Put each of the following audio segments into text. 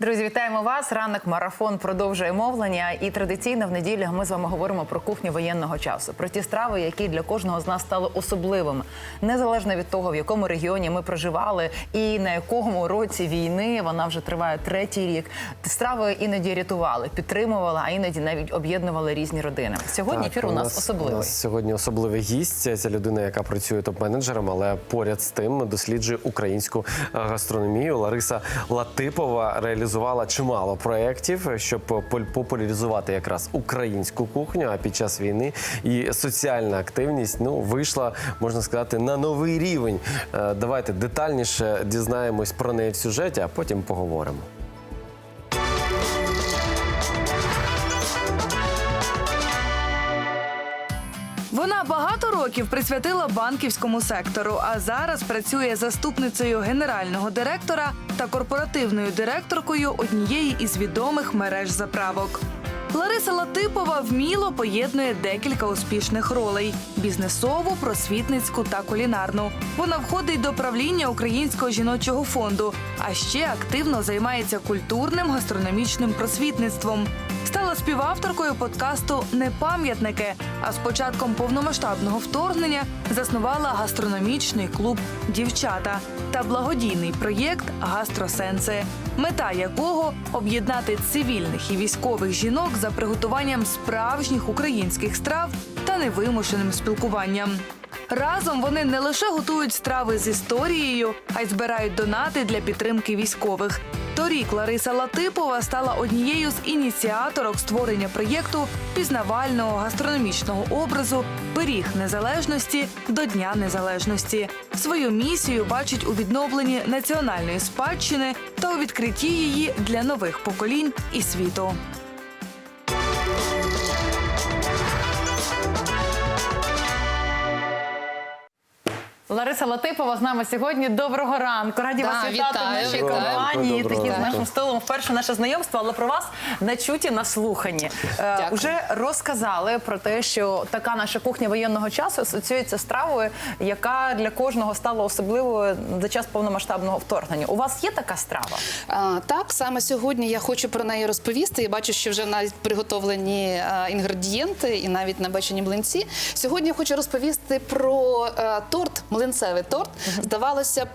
Друзі, вітаємо вас. Ранок марафон продовжує мовлення. І традиційно в неділю ми з вами говоримо про кухню воєнного часу, про ті страви, які для кожного з нас стали особливими, незалежно від того, в якому регіоні ми проживали і на якому році війни вона вже триває третій рік. Страви іноді рятували, підтримували, а іноді навіть об'єднували різні родини. Сьогодні Так, ефір у нас особливий. У нас сьогодні особливий гість. Це людина, яка працює топ-менеджером, але поряд з тим досліджує українську е, гастрономію. Лариса Латипова реалізувала чимало проєктів, щоб популяризувати якраз українську кухню. А під час війни і соціальна активність ну вийшла, можна сказати, на новий рівень. Е, Давайте детальніше дізнаємось про неї в сюжеті, а потім поговоримо. Років присвятила банківському сектору, а зараз працює заступницею генерального директора та корпоративною директоркою однієї із відомих мереж заправок. Лариса Латипова вміло поєднує декілька успішних ролей: бізнесову, просвітницьку та кулінарну. Вона входить до правління Українського жіночого фонду, а ще активно займається культурним гастрономічним просвітництвом. Співавторкою подкасту Непам'ятники. А з початком повномасштабного вторгнення заснувала гастрономічний клуб Дівчата та благодійний проєкт Гастросенси, мета якого об'єднати цивільних і військових жінок за приготуванням справжніх українських страв та невимушеним спілкуванням. Разом вони не лише готують страви з історією, а й збирають донати для підтримки військових. Торік Лариса Латипова стала однією з ініціаторок створення проєкту пізнавального гастрономічного образу Пиріг незалежності до Дня Незалежності. Свою місію бачить у відновленні національної спадщини та у відкритті її для нових поколінь і світу. Лариса Латипова з нами сьогодні. Доброго ранку. Раді Да, вас вітати в нашій компанії. Такі з нашим столом вперше наше знайомство, але про вас на чуті, на слуханні. Е, Дякую. Уже розказали про те, що така наша кухня воєнного часу асоціюється з стравою, яка для кожного стала особливою за час повномасштабного вторгнення. У вас є така страва? А, так, саме сьогодні я хочу про неї розповісти. Я бачу, що вже навіть приготовлені а, інгредієнти і навіть набачені млинці. Сьогодні я хочу розповісти про е, торт, млинцевий торт. Здавалося б.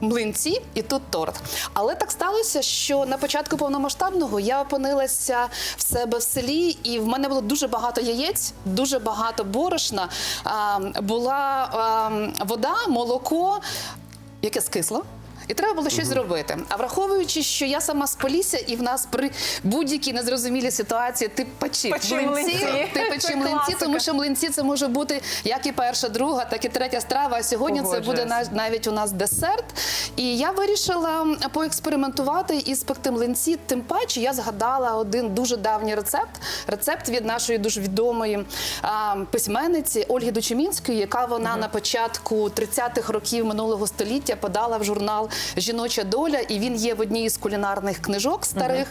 Млинці і тут торт. Але так сталося, що на початку повномасштабного я опинилася в себе в селі, і в мене було дуже багато яєць, дуже багато борошна. А, була а, вода, молоко, яке скисло. І треба було щось зробити. А враховуючи, що я сама з Полісся, і в нас при будь-якій незрозумілій ситуації ти печи Печи млинці, млинці. ти Це печи млинці, класика. тому що млинці це може бути як і перша, друга, так і третя страва. А сьогодні це буде Погоджуюсь. на- навіть у нас десерт. І я вирішила поекспериментувати і спекти млинці. Тим паче я згадала один дуже давній рецепт. Рецепт від нашої дуже відомої а, письменниці Ольги Дучемінської, яка вона на початку 30-х років минулого століття подала в журнал Жіноча доля, і він є в одній із кулінарних книжок старих.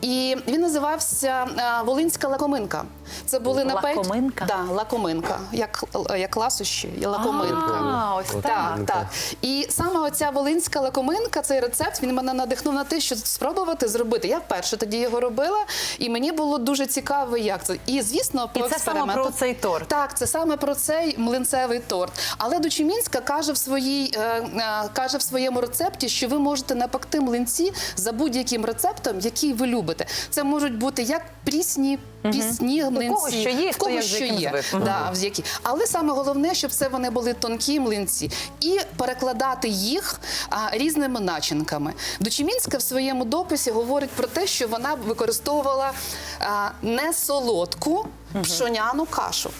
І він називався Волинська лакоминка. Це були напеч... Лакоминка? Да, лакоминка, як, як ласощі, і лакоминка. А, ось так. Так, так. І саме оця волинська лакоминка, цей рецепт, він мене надихнув на те, що спробувати зробити. Я вперше тоді його робила, і мені було дуже цікаво, як це. І звісно, І по це саме про цей торт. Так, це саме про цей млинцевий торт. Але Дучемінська каже в своїй е, е, каже в своєму рецепті, що ви можете напекти млинці за будь-яким рецептом, який ви любите. Це можуть бути як прісні. Пісні, млинці, кого що є, в кого що є. Да, в які. Але саме головне, щоб це вони були тонкі млинці, і перекладати їх а, різними начинками. Дочемінська в своєму дописі говорить про те, що вона використовувала а, не солодку пшоняну кашу.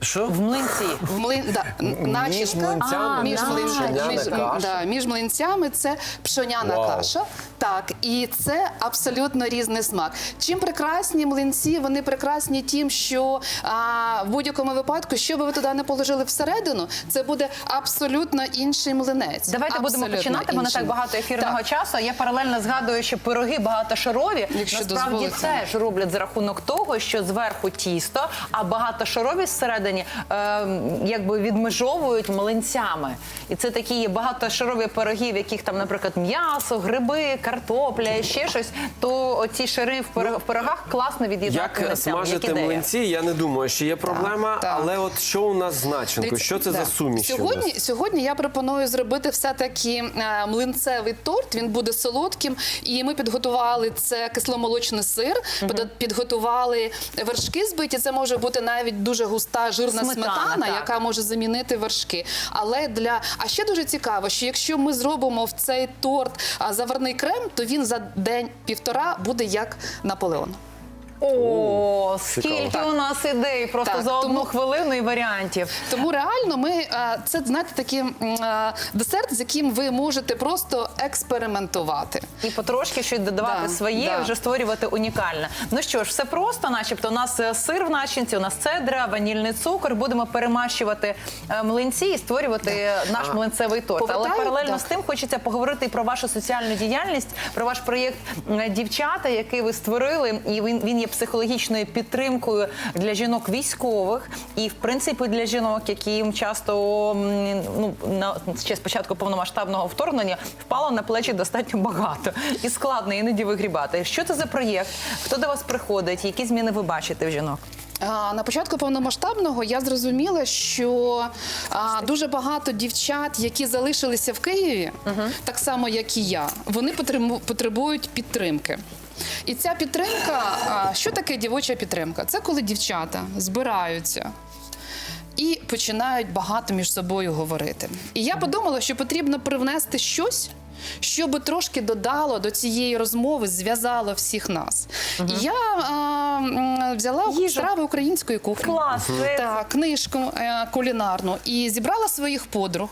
Що? В млинці. В млин, да, Між начинка млинцями між, начинка. млин- Пшоняна між, каша. да, між млинцями це пшоняна Вау. каша. Так, і це абсолютно різний смак. Чим прекрасні млинці? Вони прекрасні тим, що а, в будь-якому випадку, що би ви туди не положили всередину, це буде абсолютно інший млинець. Давайте будемо Абсолютно починати, бо не інший. так багато ефірного Так. часу. Я паралельно згадую, що пироги багатошарові Якщо насправді дозволите. теж роблять за рахунок того, що зверху тісто, а багатошарові всередині е, якби відмежовують млинцями. І це такі є багатошарові пироги, в яких там, наприклад, м'ясо, гриби, картопля, ще щось. То оці шари в пирог- в пирогах класно від'їдати Як смажити ідея. млинці, я не думаю, що є проблема. так. Але от що у нас з начинкою? Дивіться, Що це да. за суміші? Сьогодні, сьогодні я пропоную зробити все-таки е, млинцевий торт. Він буде солодким. І ми підготували це кисломолочний сир, підо- підготували вершки збиті. Це може бути навіть дуже густа жирна Сметана, сметана, яка може замінити вершки. Але для а ще дуже цікаво, що якщо ми зробимо в цей торт а, заварний крем, то він за день-півтора буде як Наполеон. О, скільки Цікаво. у нас ідей просто Так, за одну тому- хвилину і варіантів. Тому реально ми е, це знаєте такий м, е, десерт, з яким ви можете просто експериментувати. І потрошки щось додавати Да, своє, да. вже створювати унікальне. Ну що ж, все просто, начебто, у нас е, сир в начинці, у нас цедра, ванільний цукор. Будемо перемащувати е, млинці і створювати е, наш млинцевий торт. Але паралельно так. з тим хочеться поговорити і про вашу соціальну діяльність, про ваш проєкт Дівчата, який ви створили, і він, він є психологічною підтримкою для жінок військових, і в принципі для жінок, яким часто ну на ще з початку повномасштабного вторгнення впало на плечі достатньо багато і складно іноді вигрібати. Що це за проєкт? Хто до вас приходить? Які зміни ви бачите в жінок? На початку повномасштабного я зрозуміла, що дуже багато дівчат, які залишилися в Києві, так само як і я, вони потребують підтримки. І ця підтримка, що таке дівоча підтримка? Це коли дівчата збираються. І починають багато між собою говорити. І я подумала, що потрібно привнести щось, щоб трошки додало до цієї розмови, зв'язало всіх нас. Угу. я а, взяла Їжу. страви української кухні. Клас, Так, книжку е, кулінарну і зібрала своїх подруг.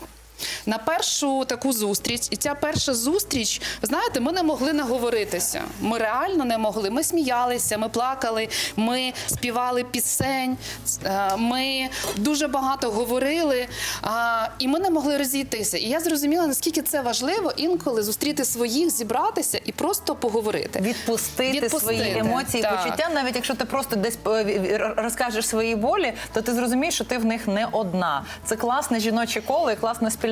На першу таку зустріч, і ця перша зустріч, знаєте, ми не могли наговоритися. Ми реально не могли. Ми сміялися, ми плакали, ми співали пісень, е, ми дуже багато говорили, і ми не могли розійтися. І я зрозуміла, наскільки це важливо інколи зустріти своїх, зібратися і просто поговорити. Відпустити, Відпустити, свої емоції, так. почуття, навіть якщо ти просто десь е, розкажеш свої болі, то ти зрозумієш, що ти в них не одна. Це класне жіноче коло і класна спільнота.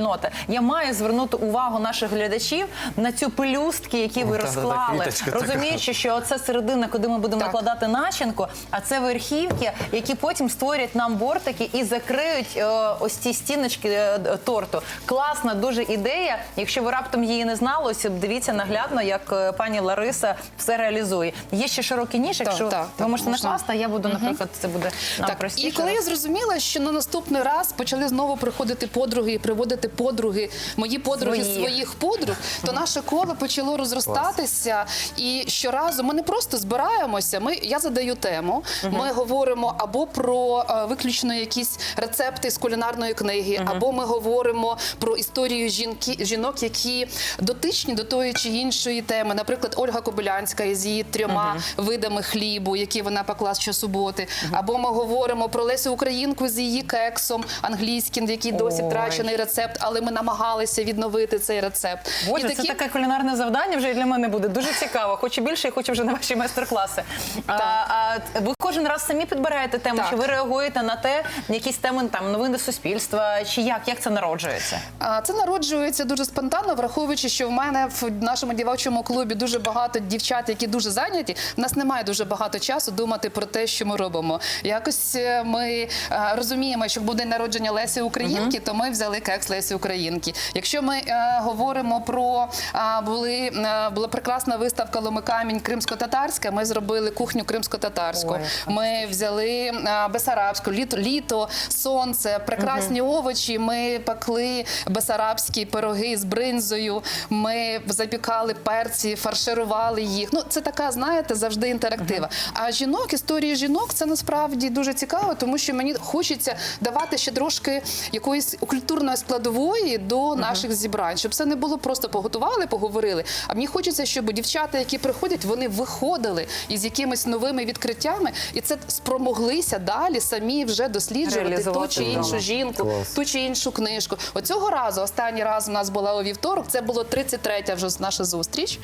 Я маю звернути увагу наших глядачів на цю пелюстки, які ви та-та-та, розклали, квіточка така. розуміючи, що це середина, куди ми будемо Так. накладати начинку, а це верхівки, які потім створять нам бортики і закриють е, ось ці стіночки е, торту. Класна дуже ідея. Якщо ви раптом її не знали, ось дивіться наглядно, як е, пані Лариса все реалізує. Є ще широкий ніж, якщо так, ви можете можна. накласти, а я буду, наприклад, це буде нам Так, простіше. і коли я зрозуміла, що на наступний раз почали знову приходити подруги і приводити подруги, мої подруги Своїх. своїх подруг, то наше коло почало розростатися. І щоразу ми не просто збираємося. Ми я задаю тему. Ми говоримо або про е, виключно якісь рецепти з кулінарної книги, або ми говоримо про історію жінки жінок, які дотичні до тої чи іншої теми. Наприклад, Ольга Кобилянська із її трьома видами хлібу, які вона пекла щосуботи. Або ми говоримо про Лесю Українку з її кексом англійським, який досі Ой. втрачений рецепт, але ми намагалися відновити цей рецепт. Боже, І це таке кулінарне завдання вже і для мене буде дуже цікаво. Хочу більше і хочу вже на ваші майстер-класи. А, а ви кожен раз самі підбираєте тему, Так. чи ви реагуєте на те, якісь теми там новини суспільства, чи як? Як це народжується? А, Це народжується дуже спонтанно, враховуючи, що в мене в нашому дівочому клубі дуже багато дівчат, які дуже зайняті. В нас немає дуже багато часу думати про те, що ми робимо. Якось е, ми е, розуміємо, що буде народження Лесі Українки, то ми взяли кекс Лесі Лесі Українки. Якщо ми е, говоримо про е, були е, була прекрасна виставка Ломикамінь кримсько-татарська. Ми зробили кухню кримсько-татарську. Ми взяли е, бесарабську, літо, літо, сонце, прекрасні овочі. Ми пекли бесарабські пироги з бринзою. Ми запікали перці, фарширували їх. Ну це така, знаєте, завжди інтерактива. А жінок, історії жінок, це насправді дуже цікаво, тому що мені хочеться давати ще трошки якоїсь культурної складової до наших зібрань, щоб це не було просто поготували, поговорили. А мені хочеться, щоб дівчата, які приходять, вони виходили із якимись новими відкриттями, і це спромоглися далі самі вже досліджувати ту чи вдома. іншу жінку, Клас. ту чи іншу книжку. Оцього разу, останній раз у нас була у вівторок. Це було 33-я вже наша зустріч,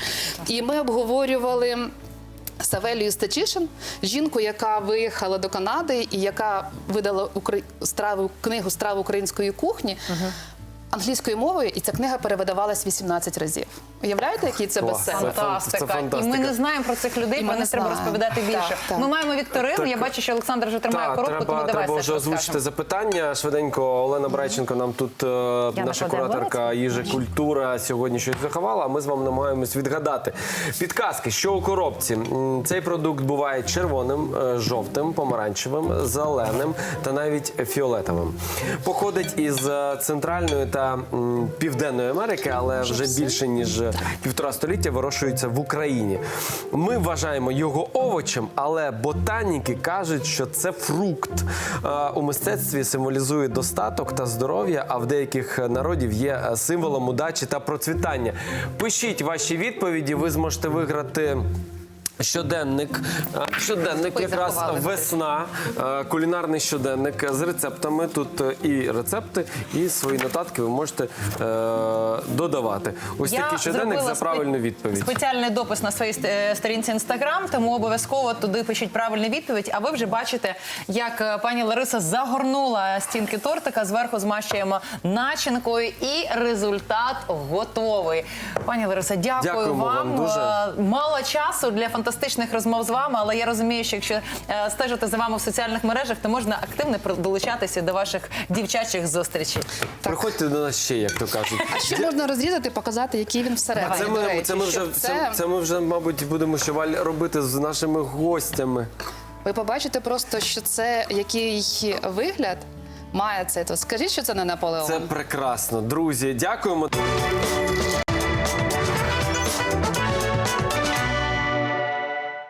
і ми обговорювали. Савелію Стачишин, жінку, яка виїхала до Канади і яка видала укра- страву книгу страви української кухні англійською мовою, і ця книга перевидавалась 18 разів. Уявляєте, який це? Це Фантастика. це І ми не знаємо про цих людей, про них не треба знаємо. розповідати більше. Так, так. Ми маємо вікторину. Так. Я бачу, що Олександр вже тримає Так, коробку, треба, тому давай треба вже озвучити запитання. Швиденько Олена Брайченко нам тут е, наша кураторка їжі культура сьогодні щось заховала. А ми з вами намагаємось відгадати. Підказки, що у коробці цей продукт буває червоним, е, жовтим, помаранчевим, зеленим та навіть фіолетовим. Походить із е, центральної та м, південної Америки, але вже більше ніж е, півтора століття вирощується в Україні. Ми вважаємо його овочем, але ботаніки кажуть, що це фрукт. Е, У мистецтві символізує достаток та здоров'я, а в деяких народів є е, символом удачі та процвітання. Пишіть ваші відповіді, ви зможете виграти. Щоденник, щоденник Ой, якраз заховали. весна, кулінарний щоденник з рецептами. Тут е, і рецепти, і свої нотатки ви можете е, додавати. Ось такий щоденник за правильну відповідь. Спеціальний допис на своїй е, сторінці інстаграм, тому обов'язково туди пишіть правильну відповідь. А ви вже бачите, як пані Лариса загорнула стінки тортика. Зверху змащуємо начинкою, і результат готовий. Пані Лариса, дякую Дякуємо вам дуже. Е, Мало часу для фантастичних розмов з вами, але я розумію, що якщо е, стежити за вами в соціальних мережах, то можна активно долучатися до ваших дівчачих зустрічей. Приходьте до нас ще, як то кажуть. А ще можна розрізати, показати, який він всередині. Це ми, це ми вже це, це ми вже, мабуть, будемо ще Валь, робити з нашими гостями. Ви побачите просто, що це який вигляд має це. То скажіть, що це не Наполеон. Це прекрасно, друзі. Дякуємо.